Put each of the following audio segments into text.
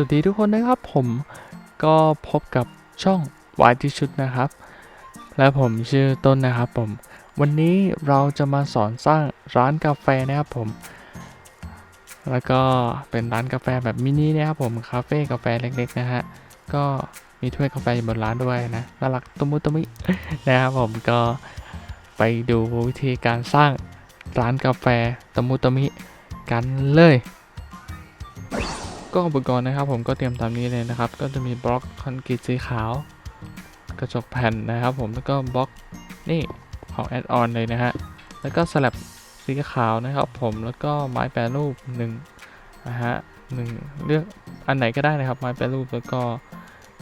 วัสดีทุกคนนะครับผมก็พบกับช่องวายที่ชุดนะครับ และผมชื่อต้นนะครับผม วันนี้เราจะมาสอนสร้างร้านกาแฟนะครับผม แล้วก็เป็นร้านกาแฟแบบมินินะครับผมคาเฟ่กาแฟเล็กๆนะฮะก็มีถ้วยกาแฟอยู่บนร้านด้วยนะน่ารักตุมุตุมินะครับผมก็ไปดูวิธีการสร้างร้านกาแฟตมุตมิกันเลย ก็อุปกรณ์นะครับ ผมก็เตรียมตามนี้เลยนะครับ ก็จะมีบล็อกคอนกรีตสีขาว กระจกแผ่นนะครับ ผมแล้วก็บล็อกนี่ของแอดออนเลยนะฮะแล้วก็สลับสีขาวนะครับ ผมแล้วก็ไม้แปรรูปหนึ่งนะฮะหนึ่งเลือกอันไหนก็ได้นะครับ ไม้แปรรูปแล้วก็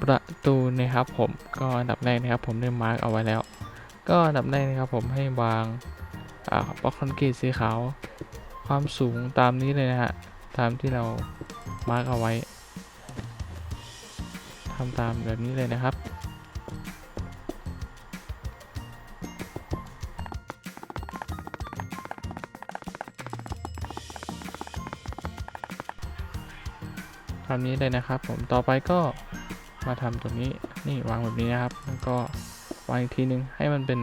ประตูนะครับ ผมก็อันดับแรกนะครับ ผมได้มาร์กเอาไว้แล้ว ก็อันดับแรกนะครับ ผมให้วางบล็อกคอนกรีตสีขาว ความสูงตามนี้เลยนะฮะตามที่เรา มาร์กเอาไว้ทำตามแบบนี้เลยนะครับทำนี้เลยนะครับ ผมต่อไปก็มาทำตรงนี้นี่วางแบบนี้นะครับ แล้วก็วางอีกทีนึงให้มันเป็น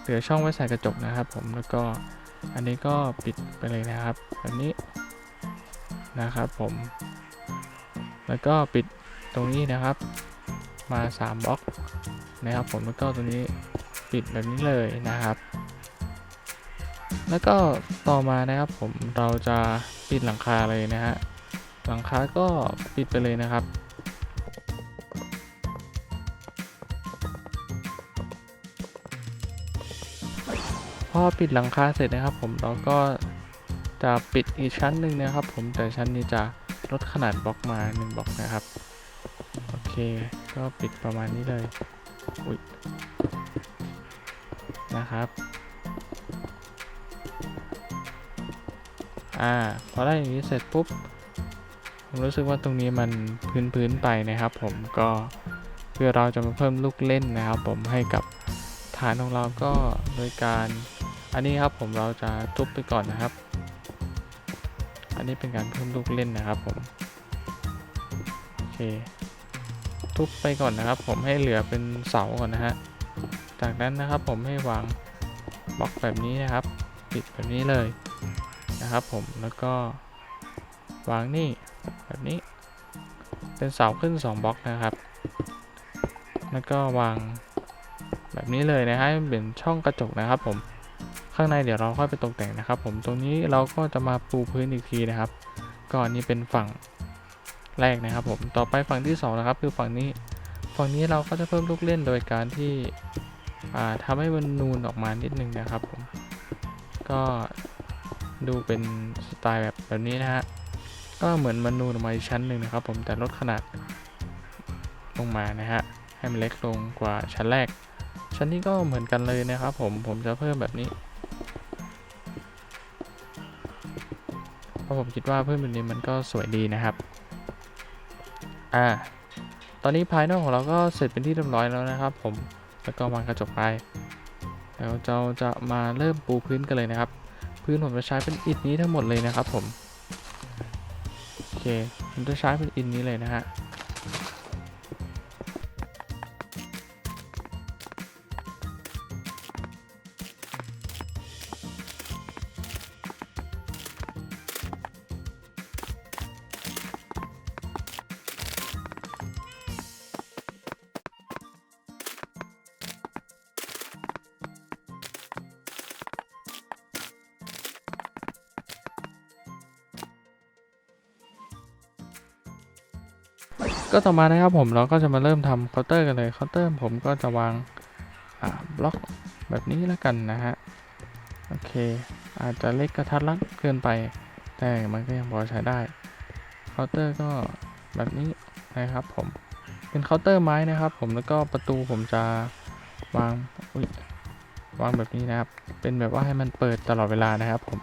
เหลือช่องไว้ใส่กระจกนะครับ ผมแล้วก็อันนี้ก็ปิดไปเลยนะครับแบบนี้นะครับผม แล้วก็ปิดตรงนี้นะครับ มา3บล็อกนะครับผมแล้วก็ตรงนี้ปิดแบบนี้เลยนะครับ แล้วก็ต่อมานะครับผมเราจะปิดหลังคาเลยนะฮะหลังคาก็ปิดไปเลยนะครับพอปิดหลังคาเสร็จนะครับผมเราก็จะปิดอีกชั้นหนึ่งนะครับผมแต่ชั้นนี้จะ ลดขนาดบล็อกมา1บล็อกนะครับ โอเค ก็ปิดประมาณนี้เลย อุ้ย นะครับ อ่า พอได้อย่างนี้เสร็จปุ๊บ ผมรู้สึกว่าตรงนี้มันพื้นๆไปนะครับ ผมก็เพื่อเราจะมาเพิ่มลูกเล่นนะครับ ผมให้กับฐานของเราก็โดยการ อันนี้ครับผมเราจะทุบไปก่อนนะครับ นนี้เป็นการเพิ่มลูกเล่นนะครับผม โอเค ทุบไปก่อนนะครับ ผมให้เหลือเป็นเสาก่อนนะฮะ จากนั้นนะครับผมให้วางบล็อกแบบนี้นะครับ ปิดแบบนี้เลยนะครับผมแล้วก็วางนี่แบบนี้ เป็นเสาขึ้น 2บล็อกนะครับ แล้วก็วางแบบนี้เลยนะฮะเป็นช่องกระจกนะครับผม ข้างในเดี๋ยวเราค่อยไปตกแต่งนะครับ ผมตรงนี้เราก็จะมาปูพื้นอีกทีนะครับก็อันนี้เป็นฝั่งแรกนะครับ ผมต่อไปฝั่งที่สองนะครับคือฝั่งนี้ฝั่งนี้เราก็จะเพิ่มลูกเล่นโดยการที่อ่าทำให้มันนูนออกมานิดนึงนะครับผมก็ดูเป็นสไตล์แบบแบบนี้นะฮะก็เหมือนมันนูนออกมาอีกชั้นหนึ่งนะครับ ผมแต่ลดขนาดลงมานะฮะให้มันเล็กลงกว่าชั้นแรก ชั้นนี้ก็เหมือนกันเลยนะครับ ผมผมจะเพิ่มแบบนี้ เพราะผมคิดว่าเพิ่มแบบนี้มันก็สวยดีนะครับ อ่า ตอนนี้ภายนอกของเราก็เสร็จเป็นที่เรียบร้อยแล้วนะครับ ผม แล้วก็วางกระจกไป แล้วเราจะมาเริ่มปูพื้นกันเลยนะครับ พื้นผมจะใช้เป็นอิฐนี้ทั้งหมดเลยนะครับ ผม โอเค ผมจะใช้เป็นอิฐนี้เลยนะฮะ ก็ต่อมานะครับผมเราก็จะมาเริ่มทำเคาน์เตอร์กันเลยเคาน์เตอร์ผมก็จะวางาบล็อกแบบนี้แล้วกันนะฮะโอเค อาจจะเล็กกระทัดรัดเกินไป แต่มันก็ยังพอใช้ได้เคาน์เตอร์ก็แบบนี้นะครับผมเป็นเคาน์เตอร์ไม้นะครับ ผมแล้วก็ประตูผมจะวางอุ๊ยวางแบบนี้นะครับ เป็นแบบว่าให้มันเปิดตลอดเวลานะครับ ผม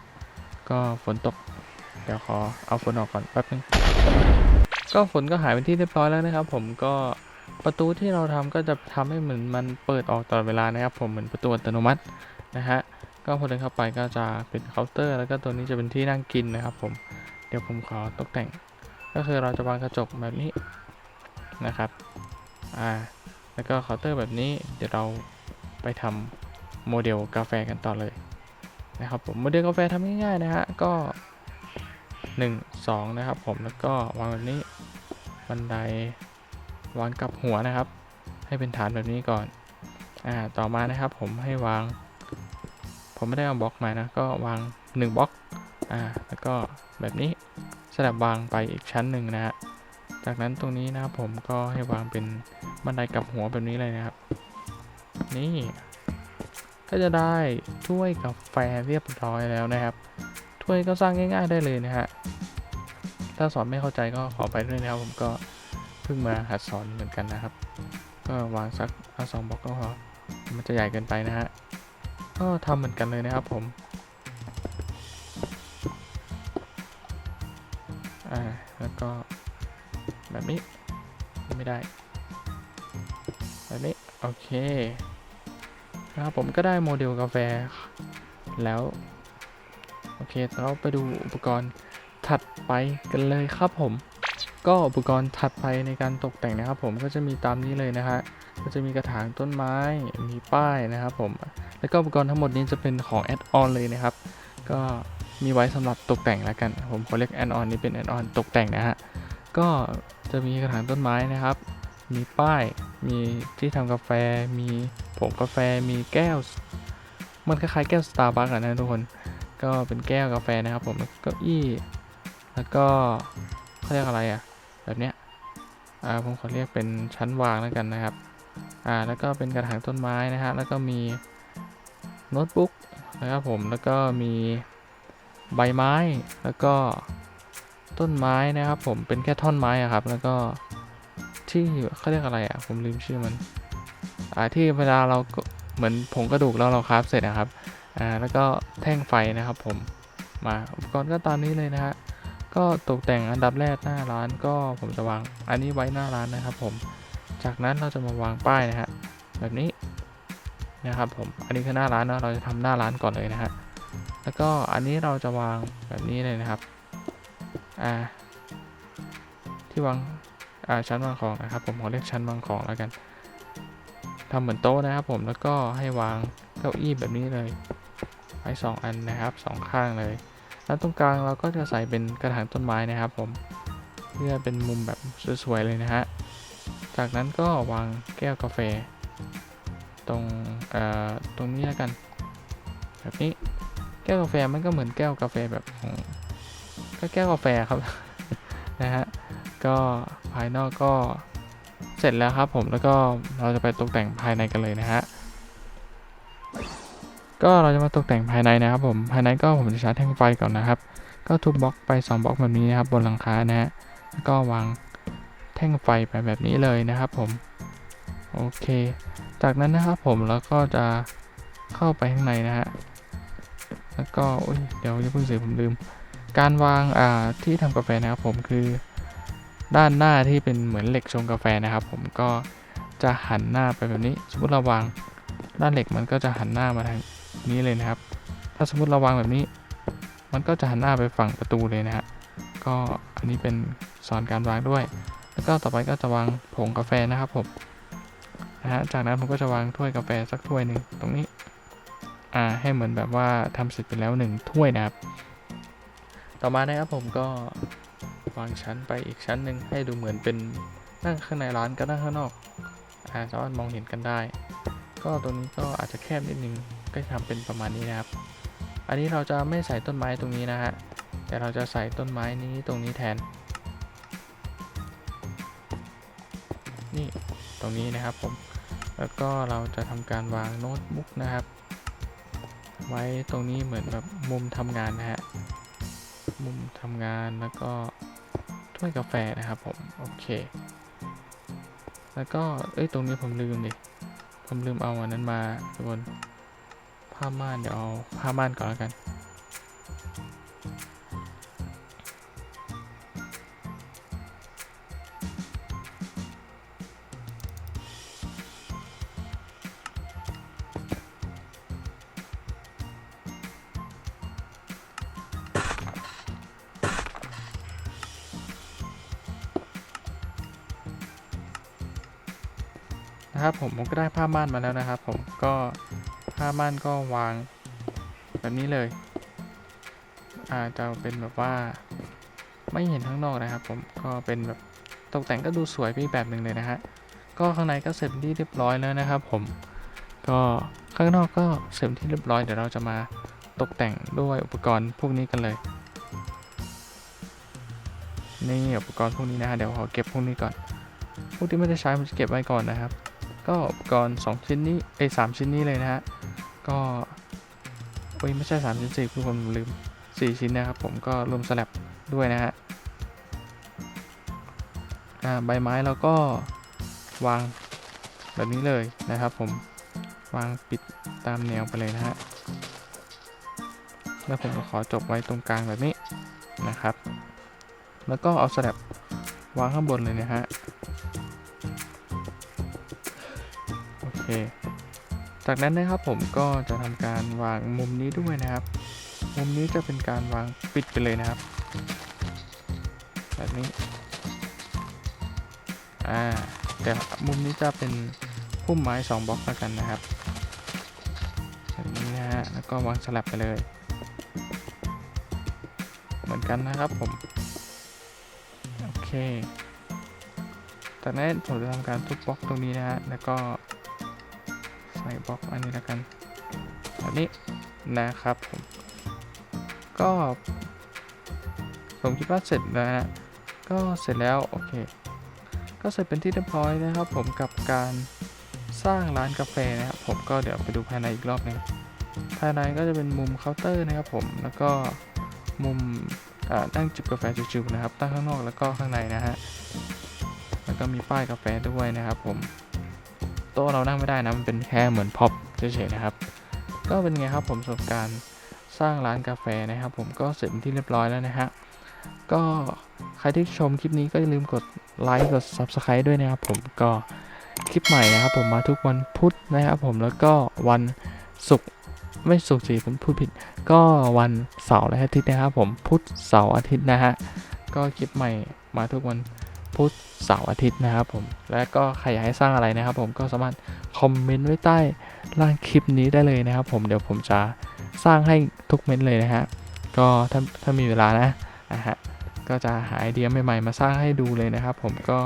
ก็ฝนตก เดี๋ยวขอเอาฝนออกก่อนแป๊บนึง ก็ฝนก็หายเป็นที่เรียบร้อยแล้วนะครับ ผมก็ประตูที่เราทำก็จะทำให้เหมือนมันเปิดออกตลอดเวลานะครับ ผมเหมือนประตูอัตโนมัตินะฮะก็พอเดินเข้าไปก็จะเป็นเคาน์เตอร์ แล้วก็ตัวนี้จะเป็นที่นั่งกินนะครับ ผมเดี๋ยวผมขอตกแต่ง ก็คือเราจะวางกระจกแบบนี้นะครับอ่าแล้วก็เคาน์เตอร์แบบนี้เดี๋ยวเราไปทำโมเดลกาแฟกันต่อเลยนะครับผมโมเดลกาแฟทำง่ายๆนะฮะก็ 1 2 นะครับผมแล้วก็วางแบบนี้ บันไดวางกับหัวนะครับ ให้เป็นฐานแบบนี้ก่อน อ่า ต่อมานะครับผมให้วาง ผมไม่ได้เอาบล็อกมานะ ก็วาง 1บล็อก อ่า แล้วก็แบบนี้สลับวางไปอีกชั้นหนึ่งนะฮะ จากนั้นตรงนี้นะครับผมก็ให้วางเป็นบันไดกับหัวแบบนี้เลยนะครับ นี่ ก็จะได้ถ้วยกาแฟเรียบร้อยแล้วนะครับ ถ้วยก็สร้างง่าย ๆได้เลยนะฮะ ถ้าสอนไม่เข้าใจก็ขอไปด้วยนะครับผมก็เพิ่งมาหัดสอนเหมือนกันนะครับ ก็วางสักสองบล็อกก็พอมันจะใหญ่เกินไปนะฮะก็ทำเหมือนกันเลยนะครับผมอ่าแล้วก็แบบนี้ไม่ได้แบบนี้โอเคนะครับผมก็ได้โมเดลกาแฟแล้ว โอเคเราไปดูอุปกรณ์ ไปกันเลยครับผม ก็อุปกรณ์ถัดไปในการตกแต่งนะครับ ผมก็จะมีตามนี้เลยนะฮะก็จะมีกระถางต้นไม้มีป้ายนะครับผม แล้วก็อุปกรณ์ทั้งหมดนี้จะเป็นของแอดออนเลยนะครับ ก็มีไว้สำหรับตกแต่งแล้วกัน ผมขอเรียกแอดออนนี้เป็นแอดออนตกแต่งนะฮะ ก็จะมีกระถางต้นไม้นะครับ มีป้าย มีที่ทำกาแฟ มีผงกาแฟ มีแก้ว มันคล้ายๆแก้วสตาร์บัคอะนะทุกคน ก็เป็นแก้วกาแฟนะครับผมก็เก้าอี้ แล้วก็เขาเรียกอะไรอะแบบเนี้ยอ่าผมขอเรียกเป็นชั้นวางแล้วกันนะครับอ่าแล้วก็เป็นกระถางต้นไม้นะฮะแล้วก็มีโน้ตบุ๊กนะครับผมแล้วก็มีใบไม้แล้วก็ต้นไม้นะครับ ผมเป็นแค่ท่อนไม้อะครับ แล้วก็ที่เขาเรียกอะไรอะผมลืมชื่อมันอ่าที่เวลาเราก็เหมือนผงกระดูกแล้วเราคราฟเสร็จนะครับอ่าแล้วก็แท่งไฟนะครับผมมาอุปกรณ์ก็ตามนี้เลยนะฮะ ก็ตกแต่งอันดับแรกหน้าร้านก็ผมจะวางอันนี้ไว้หน้าร้านนะครับผม จากนั้นเราจะมาวางป้ายนะฮะแบบนี้นะครับผม อันนี้คือหน้าร้านเนาะเราจะทำหน้าร้านก่อนเลยนะฮะ แล้วก็อันนี้เราจะวางแบบนี้เลยนะครับ อ่า ที่วาง อ่า ชั้นวางของนะครับผมขอเรียกชั้นวางของแล้วกันทำเหมือนโต๊ะนะครับผม แล้วก็ให้วางเก้าอี้แบบนี้เลยไว้สองอันนะครับสองข้างเลย แล้วตรงกลางเราก็จะใส่เป็นกระถางต้นไม้นะครับผมเพื่อเป็นมุมแบบสวยๆเลยนะฮะ จากนั้นก็วางแก้วกาแฟ ตรงตรงนี้แล้วกัน แบบนี้แก้วกาแฟมันก็เหมือนแก้วกาแฟแบบของก็แก้วกาแฟครับ นะฮะก็ภายนอกก็เสร็จแล้วครับผมแล้วก็เราจะไปตกแต่งภายในกันเลยนะฮะ ก็เราจะมาตกแต่งภายในนะครับผมภายในก็ผมจะใชาร์จแท่งไฟก่อนนะครับ ก็ทุบบล็อกไป 2บล็อกแบบนี้นะครับบนหลังคานะฮะก็วางแท่งไฟไปแบบนี้เลยนะครับผมโอเค จากนั้นนะครับผมเราก็จะเข้าไปข้างในนะฮะแล้วก็เดี๋ยวอย่าเพิ่งสิผมลืม การวางอ่าที่ทำกาแฟนะครับผมคือด้านหน้าที่เป็นเหมือนเหล็กชงกาแฟนะครับ ผมก็จะหันหน้าไปแบบนี้ สมมติเราวางด้านเหล็กมันก็จะหันหน้ามาทาง นี้เลยนะครับ ถ้าสมมติเราวางแบบนี้ มันก็จะหันหน้าไปฝั่งประตูเลยนะฮะ ก็อันนี้เป็นสอนการวางด้วย แล้วก็ต่อไปก็จะวางผงกาแฟนะครับผม นะฮะ จากนั้นผมก็จะวางถ้วยกาแฟสักถ้วยหนึ่งตรงนี้ อ่า ให้เหมือนแบบว่าทำเสร็จไปแล้วหนึ่งถ้วยนะครับ ต่อมานะครับผมก็วางชั้นไปอีกชั้นหนึ่งให้ดูเหมือนเป็นนั่งข้างในร้านก็นั่งข้างนอก อ่าสามารถมองเห็นกันได้ ก็ตรงนี้ก็อาจจะแคบนิดนึง ก็ทำเป็นประมาณนี้นะครับ อันนี้เราจะไม่ใส่ต้นไม้ตรงนี้นะฮะ แต่เราจะใส่ต้นไม้นี้ตรงนี้แทน นี่ตรงนี้นะครับผม แล้วก็เราจะทำการวางโน้ตบุ๊กนะครับ ไว้ตรงนี้เหมือนแบบมุมทำงานนะฮะ มุมทำงานแล้วก็ถ้วยกาแฟนะครับผม โอเค แล้วก็ เอ้ย ตรงนี้ผมลืมดิ ผมลืมเอาอันนั้นมาทุกคน ผ้าม่านเดี๋ยวเอาผ้าม่านก่อนแล้วกันนะครับผมผมก็ได้ผ้าม่านมาแล้วนะครับ ผมก็าม่านก็วางแบบนี้เลยอาจจะเป็นแบบว่าไม่เห็นข้างนอกนะครับ ผมก็เป็นแบบตกแต่งก็ดูสวยไปแบบหนึ่งเลยนะฮะก็ข้างในก็เสร็จที่เรียบร้อยแล้วนะครับ ผมก็ข้างนอกก็เสร็จที่เรียบร้อยเดี๋ยวเราจะมาตกแต่งด้วยอุปกรณ์พวกนี้กันเลยนี่อุปกรณ์พวกนี้นะฮะเดี๋ยวขอเก็บพวกนี้ก่อน พวกที่ไม่ได้ใช้ผมจะเก็บไว้ก่อนนะครับ ก็อุปกรณ์ 2 ชิ้นนี้เอ้สชิ้นนี้เลยนะฮะ ก็โอ้ยไม่ใช่3ชิ้นสี่คือผมลืม 4 ชิ้นนะครับ ผมก็รวมสลับด้วยนะฮะอ่าใบไม้เราก็วางแบบนี้เลยนะครับผมวางปิดตามแนวไปเลยนะฮะแล้วผมก็ขอจบไว้ตรงกลางแบบนี้นะครับ แล้วก็เอาสลับวางข้างบนเลยนะฮะโอเค จากนั้นนะครับผมก็จะทำการวางมุมนี้ด้วยนะครับ มุมนี้จะเป็นการวางปิดไปเลยนะครับ แบบนี้อ่าแต่มุมนี้จะเป็นพุ่มไม้ 2บล็อกแล้วกันนะครับแบบนี้นะฮะแล้วก็วางสลับไปเลย เหมือนกันนะครับผมโอเคจากนั้นผมจะทำการทุบบล็อกตรงนี้นะฮะแล้วก็ บล็อกอันนี้แล้วกันแบบนี้นะครับผมก็ผมคิดว่าเสร็จแล้วนะก็เสร็จแล้วโอเคก็เสร็จเป็นที่เรียบร้อยนะครับ ผมกับการสร้างร้านกาแฟนะครับ ผมก็เดี๋ยวไปดูภายในอีกรอบหนึงภายในก็จะเป็นมุมเคาน์เตอร์นะครับ ผมแล้วก็มุมนั่งจิบกาแฟชิวๆนะครับตั้งข้างนอกแล้วก็ข้างในนะฮะแล้วก็มีป้ายกาแฟด้วยนะครับผม โต๊ะเรานั่งไม่ได้นะ มันเป็นแค่เหมือนพ็อปเฉยๆนะครับ ก็เป็นไงครับผมสำหรับการสร้างร้านกาแฟนะครับ ผมก็เสร็จเป็นที่เรียบร้อยแล้วนะฮะก็ใครที่ชมคลิปนี้ก็อย่าลืมกดไลค์กด Subscribe ด้วยนะครับ ผมก็คลิปใหม่นะครับ ผมมาทุกวันพุธนะครับ ผมแล้วก็วันศุกร์ไม่ศุกร์สิผมพูดผิด ก็วันเสาร์และอาทิตย์นะครับ ผมพุธเสาร์อาทิตย์นะฮะก็คลิปใหม่มาทุกวัน พุธเสาร์อาทิตย์นะครับผม และก็ใครอยากให้สร้างอะไรนะครับ ผมก็สามารถคอมเมนต์ไว้ใต้ล่างคลิปนี้ได้เลยนะครับ ผมเดี๋ยวผมจะสร้างให้ทุกเม้นต์เลยนะฮะก็ถ้าถ้ามีเวลานะนะฮะก็จะหาไอเดียใหม่ๆมาสร้างให้ดูเลยนะครับ ผมก็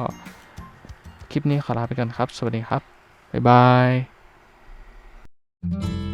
คลิปนี้ขอลาไปก่อนครับ สวัสดีครับบ๊ายบาย